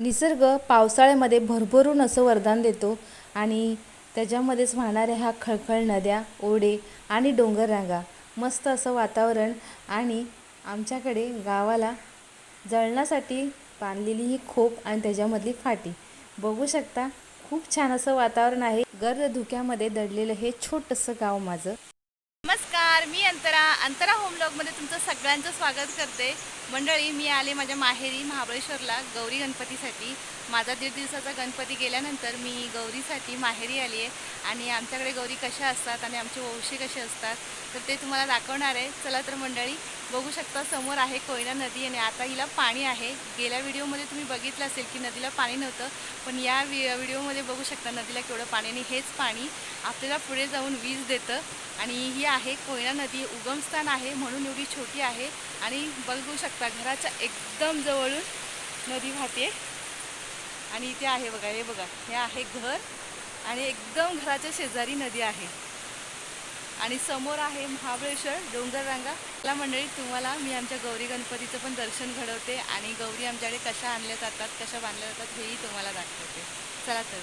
निसर्ग पावसाळ्यामध्ये भरभरून असं वरदान देतो आणि त्याच्यामध्येच वाहणाऱ्या ह्या खळखळ नद्या ओढे आणि डोंगररांगा मस्त असं वातावरण आणि आमच्याकडे गावाला जळणासाठी बांधलेली ही खोप आणि त्याच्यामधली फाटी. बघू शकता खूप छान असं वातावरण आहे. गर्द धुक्यामध्ये दडलेलं हे छोटंसं गाव माझं. नमस्कार मी अंतरा अंतरा होम तुमचं सगळ्यांचं स्वागत करते. मंडळी मी आले माझ्या माहेरी महाबळेश्वरला गौरी गणपतीसाठी. माझा दीड दिवसाचा गणपती गेल्यानंतर मी गौरीसाठी माहेरी आली आहे. आणि आमच्याकडे गौरी कशा असतात आणि आमचे वंशी कसे असतात तर ते तुम्हाला दाखवणार आहे. चला तर मंडळी बघू शकता समोर आहे कोयना नदी आणि आता हिला पाणी आहे. गेल्या व्हिडिओमध्ये तुम्ही बघितलं असेल की नदीला पाणी नव्हतं पण या वि व्हिडिओमध्ये बघू शकता नदीला केवढं पाणी आणि हेच पाणी आपल्याला पुढे जाऊन वीज देतं. आणि ही आहे कोयना नदी उगमस्थान आहे म्हणून एवढी छोटी आहे. आणि बघू शकता घराच्या एकदम जवळून नदी वाहते आणि इथे आहे बघा हे बघा हे आहे घर. आणि एकदम घराच्या शेजारी नदी आहे. आणि समोर आहे महाबळेश्वर डोंगररांगा मला मंडळी तुम्हाला मी आमच्या गौरी गणपतीचं पण दर्शन घडवते आणि गौरी आमच्याकडे कशा आणल्या जातात कशा बांधल्या जातात हेही तुम्हाला दाखवते. चला तर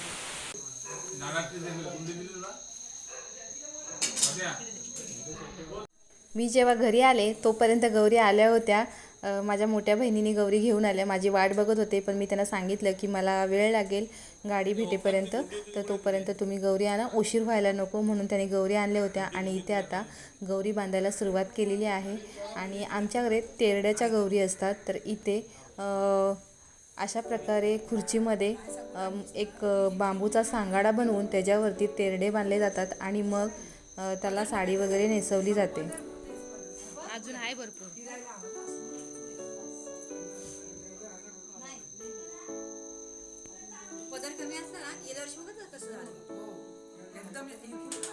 मी जेव्हा घरी आले तोपर्यंत गौरी आल्या होत्या. माझ्या मोठ्या बहिणीने गौरी घेऊन आल्या. माझी वाट बघत होते पण मी त्यांना सांगितलं की मला वेळ लागेल गाडी भेटेपर्यंत. तर तोपर्यंत तुम्ही गौरी आणा. उशीर व्हायला नको म्हणून त्यांनी गौरी आणल्या होत्या आणि इथे आता गौरी बांधायला सुरुवात केलेली आहे. आणि आमच्याकडे तेरड्याच्या गौरी असतात. तर इथे अशा प्रकारे खुर्चीमध्ये एक बांबूचा सांगाडा बनवून त्याच्यावरती तेरडे बांधले जातात आणि मग त्याला साडी वगैरे नेसवली जाते. अजून आहे भरपूर. वर्षी बघा कसं झालं एकदम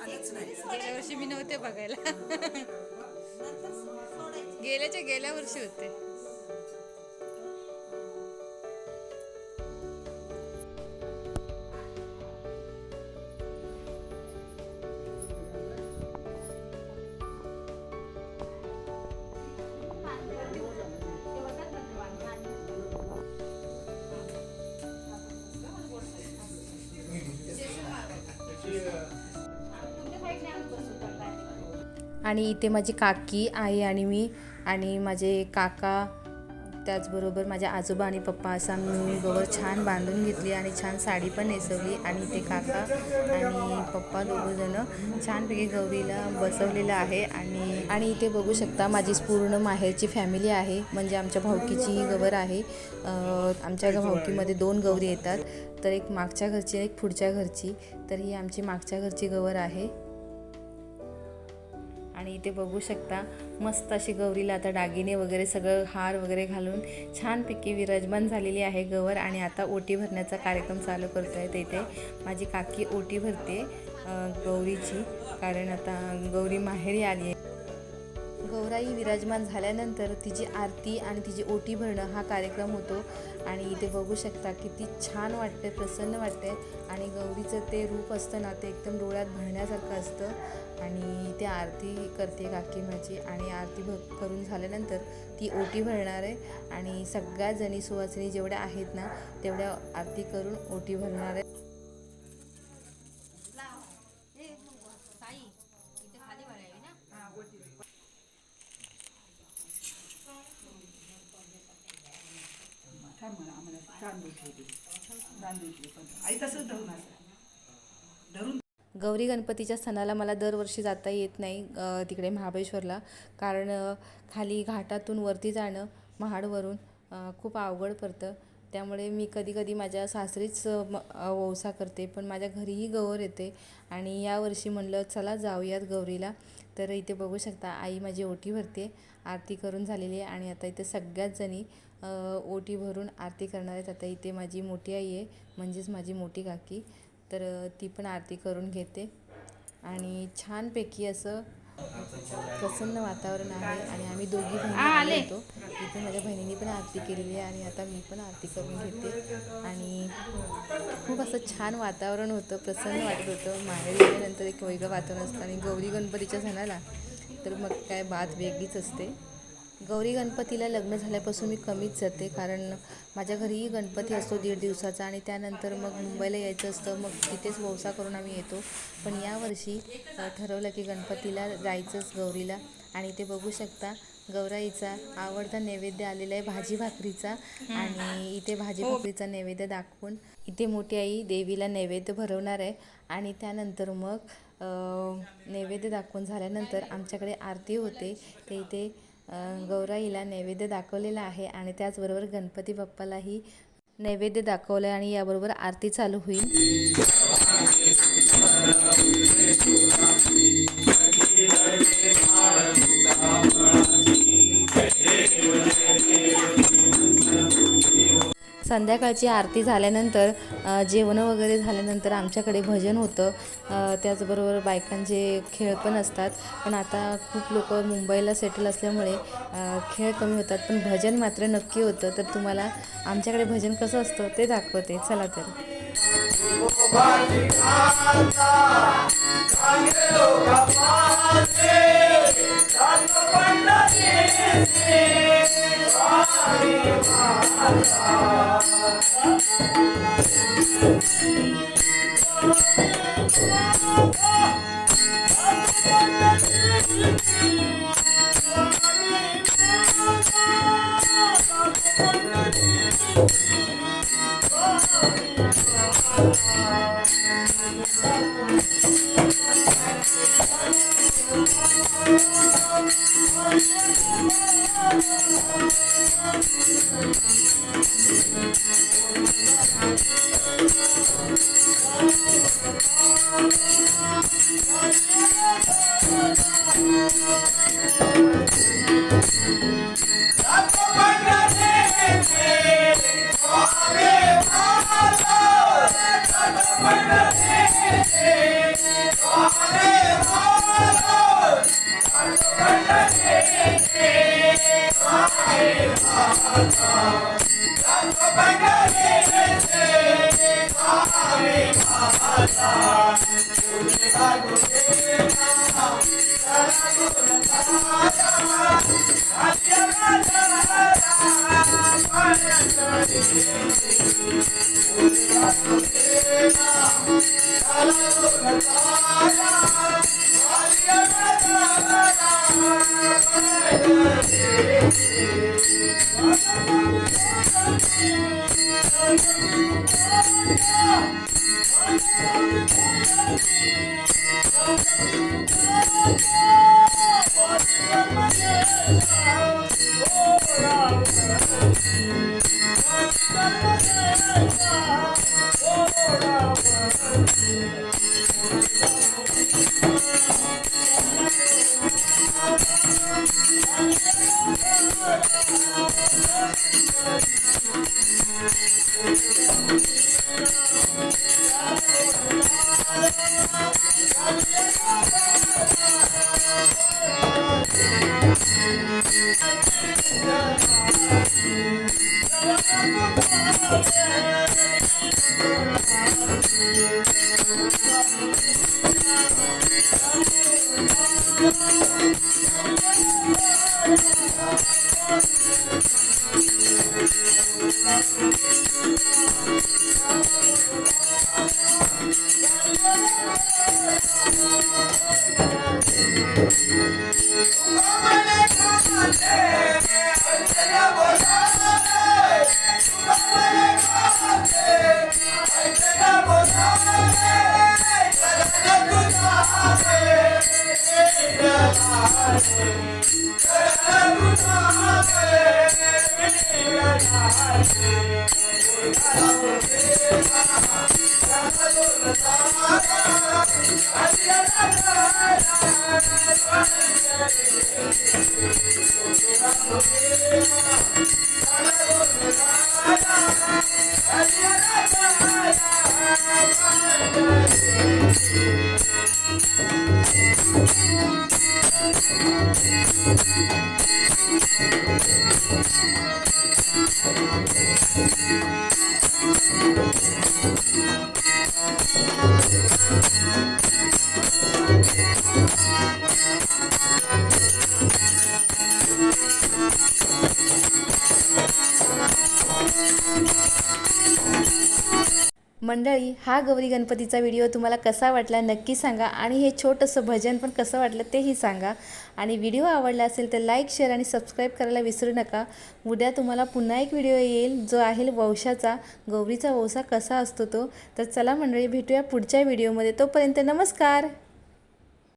आलंच नाही. गेल्या वर्षी मी नव्हते बघायला. गेल्याच्या गेल्या वर्षी होते. आणि इथे माझी काकी आई आणि मी आणि माझे काका त्याचबरोबर माझे आजोबा आणि पप्पा असा मी गवर छान बांधून घेतली आणि छान साडी पण नेसवली आणि ते काका आणि पप्पा दोघंजणं छानपैकी गौरीला बसवलेलं आहे आणि आणि इथे बघू शकता माझी पूर्ण माहेरची फॅमिली आहे. म्हणजे आमच्या भावकीची ही गवर आहे. आमच्या भावकीमध्ये दोन गौरी येतात. तर एक मागच्या घरची एक पुढच्या घरची. तर ही आमची मागच्या घरची गवर आहे. आणि इथे बघू शकता मस्त अशी गौरीला आता दागिने वगैरे सगळं हार वगैरे घालून छानपैकी विराजमान झालेली आहे गवर आणि आता ओटी भरण्याचा कार्यक्रम चालू करतो आहे तर इथे. माझी काकी ओटी भरते गौरीची. कारण आता गौरी माहेरी आली आहे. गौराई विराजमान झाल्यानंतर तिची आरती आणि तिची ओटी भरणं हा कार्यक्रम होतो. आणि इथे बघू शकता किती छान वाटते प्रसन्न वाटते आणि गौरीचं ते रूप असतं ना ते एकदम डोळ्यात भरण्यासारखं असतं. आणि ते आरती करते काकी माझी. आणि आरती भ करून झाल्यानंतर ती ओटी भरणार आहे. आणि सगळ्या जणी सुवासिनी जेवढ्या आहेत ना तेवढ्या आरती करून ओटी भरणार आहे. थांब म्हणा आम्हाला तांदूळ ठेवले तांदूळ ठेवले पण आई तसंच धरून असं. धरून गौरी गणपतीच्या सणाला मला दरवर्षी जाता येत नाही तिकडे महाबळेश्वरला. कारण खाली घाटातून वरती जाणं महाडवरून खूप अवघड पडतं. त्यामुळे मी कधी कधी माझ्या सासरीच वौसा करते. पण माझ्या घरीही गौर येते. आणि यावर्षी म्हणलं चला जाऊयात गौरीला. तर इथे बघू शकता आई माझी ओटी भरते आरती करून झालेली आहे. आणि आता इथे सगळ्याच जणी ओटी भरून आरती करणार आहेत. आता इथे माझी मोठी आई आहे म्हणजेच माझी मोठी काकी. तर ती पण आरती करून घेते. आणि छानपैकी असं प्रसन्न वातावरण आहे आणि आम्ही दोघी बहिणी होतो इथे माझ्या बहिणीने पण आरती केलेली आहे आणि आता मी पण आरती करून घेते. आणि खूप असं छान वातावरण होतं प्रसन्न वाटत होतं. माहेरी गेल्यानंतर एक वेगळं वातावरण असतं आणि गौरी गणपतीच्या सणाला. तर मग काय बात वेगळीच असते. गौरी गणपतीला लग्न झाल्यापासून मी कमीच जाते कारण माझ्या घरीही गणपती असतो दीड दिवसाचा आणि त्यानंतर मग मुंबईला यायचं असतं मग तिथेच वौसा करून आम्ही येतो. पण यावर्षी ठरवलं की गणपतीला जायचंच गौरीला आणि ते बघू शकता गौराईचा आवडता नैवेद्य आलेला आहे भाजी भाकरीचा आणि इथे भाजी भाकरीचा नैवेद्य दाखवून इथे मोठी आई देवीला नैवेद्य भरवणार आहे आणि त्यानंतर मग नैवेद्य दाखवून झाल्यानंतर आमच्याकडे आरती होते. ते इथे गौराईला नैवेद्य दाखवलेला आहे आणि त्याचबरोबर गणपती बाप्पालाही नैवेद्य दाखवलं आहे आणि याबरोबर आरती चालू होईल. संध्याकाळची आरती झाल्यानंतर जेवण जेवणं वगैरे झाल्यानंतर आमच्याकडे भजन होतं. त्याचबरोबर बायकांचे खेळ पण असतात. पण आता खूप लोक मुंबईला सेटल असल्यामुळे खेळ कमी होतात. पण भजन मात्र नक्की होतं. तर तुम्हाला आमच्याकडे भजन कसं असतं ते दाखवते. चला तर. Thank you. मंडळी हा गौरी गणपतीचा व्हिडिओ तुम्हाला कसा वाटला नक्की सांगा आणि हे छोटंसं भजन पण कसं वाटलं तेही सांगा. आणि व्हिडिओ आवडला असेल तर लाईक शेअर आणि सबस्क्राईब करायला विसरू नका. उद्या तुम्हाला पुन्हा एक व्हिडिओ येईल जो आहे वंशाचा गौरीचा वंसा कसा असतो तो. तर चला मंडळी भेटूया पुढच्या व्हिडिओमध्ये तोपर्यंत नमस्कार!